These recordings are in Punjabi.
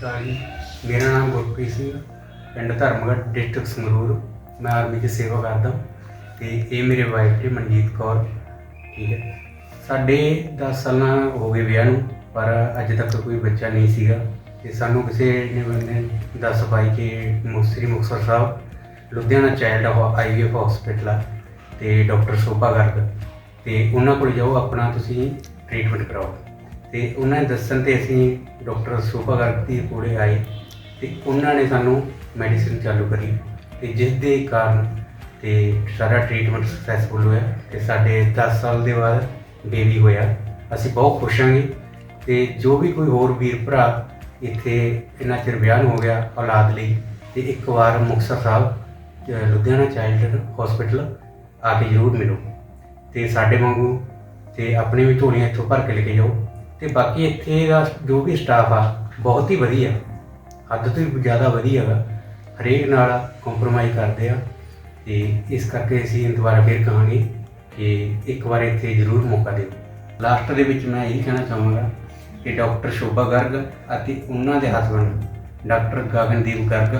ਅਕਾਲ ਜੀ ਮੇਰਾ ਨਾਮ ਗੁਰਪ੍ਰੀਤ ਸਿੰਘ ਪਿੰਡ ਧਰਮਗੜ੍ਹ, ਡਿਸਟ੍ਰਿਕਟ ਸੰਗਰੂਰ। ਮੈਂ ਆਰਮੀ 'ਚ ਸੇਵਾ ਕਰਦਾ ਤੇ ਇਹ ਮੇਰੇ ਵਾਈਫ ਜੀ, ਮਨਜੀਤ ਕੌਰ। ਠੀਕ ਹੈ। ਸਾਡੇ 10 ਸਾਲਾਂ ਹੋ ਗਏ ਵਿਆਹ ਨੂੰ, ਪਰ ਅੱਜ ਤੱਕ ਕੋਈ ਬੱਚਾ ਨਹੀਂ ਸੀਗਾ ਤੇ ਸਾਨੂੰ ਕਿਸੇ ਨੇ ਬੰਦੇ ਦੱਸ ਪਾਈ ਕਿ ਮੁਸਰੀ Muktsar Sahib, Ludhiana child IVF hospital ਆ ਤੇ ਡਾਕਟਰ ਸ਼ੋਭਾ ਗਰਗ। ਤੇ ਉਹਨਾਂ ਕੋਲ ਜਾਓ, ਆਪਣਾ ਤੁਸੀਂ ਟ੍ਰੀਟਮੈਂਟ ਕਰਾਓ। ਤੇ ਉਹਨਾਂ ਨੇ ਦੱਸਣ ਤੇ ਅਸੀਂ ਡਾਕਟਰ ਸ਼ੋਭਾ ਗਰਗ ਦੇ ਕੋਲੇ ਆਏ ਤੇ ਉਹਨਾਂ ਨੇ ਸਾਨੂੰ ਮੈਡੀਸਿਨ ਚਾਲੂ ਕਰੀ ਤੇ ਜਿਸ ਦੇ ਕਾਰਨ ਤੇ ਸਾਰਾ ਟ੍ਰੀਟਮੈਂਟ ਸਕਸੈਸਫੁਲ ਹੋਇਆ ਤੇ ਸਾਡੇ 10 ਸਾਲ ਦੇ ਬਾਅਦ ਬੇਬੀ ਹੋਇਆ। ਅਸੀਂ ਬਹੁਤ ਖੁਸ਼ ਹਾਂਗੇ ਤੇ ਜੋ ਵੀ ਕੋਈ ਹੋਰ ਵੀਰ ਭਰਾ ਇੱਥੇ ਇਹਨਾਂ ਚਿਰ ਵਿਆਹ ਨੂੰ ਹੋ ਗਿਆ ਔਲਾਦ ਲਈ ਤੇ ਇੱਕ ਵਾਰ ਮੁਕਤਸਰ ਸਾਹਿਬ ਲੁਧਿਆਣਾ ਚਾਈਲਡ ਹਸਪੀਟਲ ਆ ਕੇ ਜ਼ਰੂਰ ਮਿਲੋ ਤੇ ਸਾਡੇ ਵਾਂਗੂ ਤੇ ਆਪਣੇ ਵੀ ਝੋਲੀਆਂ ਇੱਥੋਂ ਭਰ ਕੇ ਲੈ ਕੇ ਜਾਓ। ਤੇ ਬਾਕੀ ਇੱਥੇ ਦਾ ਜੋ ਵੀ ਸਟਾਫ ਆ, ਬਹੁਤ ਹੀ ਵਧੀਆ। ਹੱਦ ਤੋਂ ਵੀ ਜ਼ਿਆਦਾ ਵਧੀਆ ਗਾ ਹਰੇਕ ਨਾਲ ਕੰਪਰੋਮਾਈਜ਼ ਕਰਦੇ ਆ। ਤੇ ਇਸ ਕਰਕੇ ਅਸੀਂ ਦੁਬਾਰਾ ਫਿਰ ਕਹਾਂਗੇ ਕਿ ਇੱਕ ਵਾਰ ਇੱਥੇ ਜ਼ਰੂਰ ਮੌਕਾ ਦਿਓ। ਲਾਸਟ ਦੇ ਵਿੱਚ ਮੈਂ ਇਹ ਕਹਿਣਾ ਚਾਹਾਂਗਾ ਕਿ ਡਾਕਟਰ ਸ਼ੋਭਾ ਗਰਗ ਅਤੇ ਉਹਨਾਂ ਦੇ ਹਸਬੰਡ ਡਾਕਟਰ ਗਗਨਦੀਪ ਗਰਗ,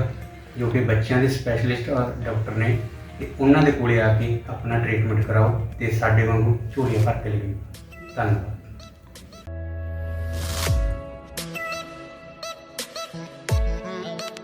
ਜੋ ਕਿ ਬੱਚਿਆਂ ਦੇ ਸਪੈਸ਼ਲਿਸਟ ਔਰ ਡਾਕਟਰ ਨੇ, ਤੇ ਉਹਨਾਂ ਦੇ ਕੋਲੇ ਆ ਕੇ ਆਪਣਾ ਟ੍ਰੀਟਮੈਂਟ ਕਰਾਓ ਤੇ ਸਾਡੇ ਵਾਂਗੂ ਝੋਲੀਆਂ ਭਰ ਕੇ ਲਿਓ ਧੰਨਵਾਦ।